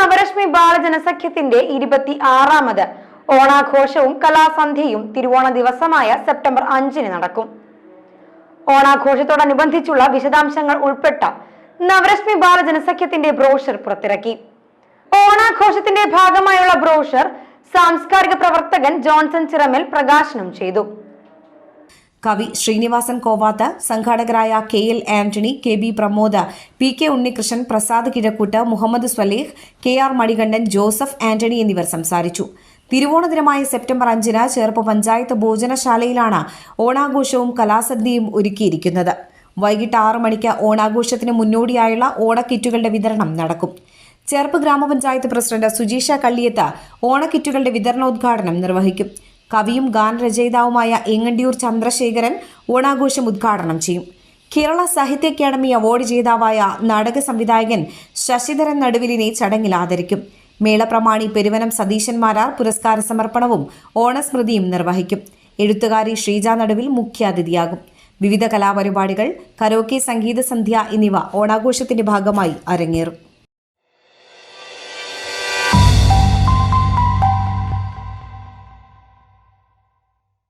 നവരശ്മി ബാലജനസഖ്യത്തിന്റെ ഇരുപത്തി ആറാമത് ഓണാഘോഷവും കലാസന്ധ്യയും തിരുവോണ ദിവസമായ സെപ്റ്റംബർ അഞ്ചിന് നടക്കും. ഓണാഘോഷത്തോടനുബന്ധിച്ചുള്ള വിശദാംശങ്ങൾ ഉൾപ്പെട്ട നവരശ്മി ബാലജനസഖ്യത്തിന്റെ ബ്രോഷർ പുറത്തിറക്കി. ഓണാഘോഷത്തിന്റെ ഭാഗമായുള്ള ബ്രോഷർ സാംസ്കാരിക പ്രവർത്തകൻ ജോൺസൺ ചിറമൽ പ്രകാശനം ചെയ്തു. കവി Sreenivasan Kovath സംഘാടകരായ K L Antony K B Pramod P K Unnikrishnan Prasad Kizhakkoot Muhammad Swaleh K R Manikandan Joseph Antony എന്നിവർ സംസാരിച്ചു. തിരുവോണ ദിനമായ സെപ്റ്റംബർ അഞ്ചിന് ചേർപ്പ് പഞ്ചായത്ത് ഭോജനശാലയിലാണ് ഓണാഘോഷവും കലാസദ്യയും ഒരുക്കിയിരിക്കുന്നത്. വൈകിട്ട് ആറ് മണിക്ക് ഓണാഘോഷത്തിന് മുന്നോടിയായുള്ള ഓണക്കിറ്റുകളുടെ വിതരണം നടക്കും. ചേർപ്പ് ഗ്രാമപഞ്ചായത്ത് പ്രസിഡന്റ് സുജീഷ കള്ളിയത്ത് ഓണക്കിറ്റുകളുടെ വിതരണോദ്ഘാടനം നിർവഹിക്കും. കവിയും ഗാനരചയിതാവുമായ എങ്ങണ്ടിയൂർ ചന്ദ്രശേഖരൻ ഓണാഘോഷം ഉദ്ഘാടനം ചെയ്യും. കേരള സാഹിത്യ അക്കാദമി അവാർഡ് ജേതാവായ നാടക സംവിധായകൻ ശശിധരൻ നടുവിലിനെ ചടങ്ങിൽ ആദരിക്കും. മേളപ്രമാണി പെരുവനം സതീശൻ മാരാർ പുരസ്കാര സമർപ്പണവും ഓണസ്മൃതിയും നിർവഹിക്കും. എഴുത്തുകാരി ശ്രീജ നടുവിൽ മുഖ്യാതിഥിയാകും. വിവിധ കലാപരിപാടികൾ കരോക്കെ സംഗീത സന്ധ്യ എന്നിവ ഓണാഘോഷത്തിന്റെ ഭാഗമായി അരങ്ങേറും.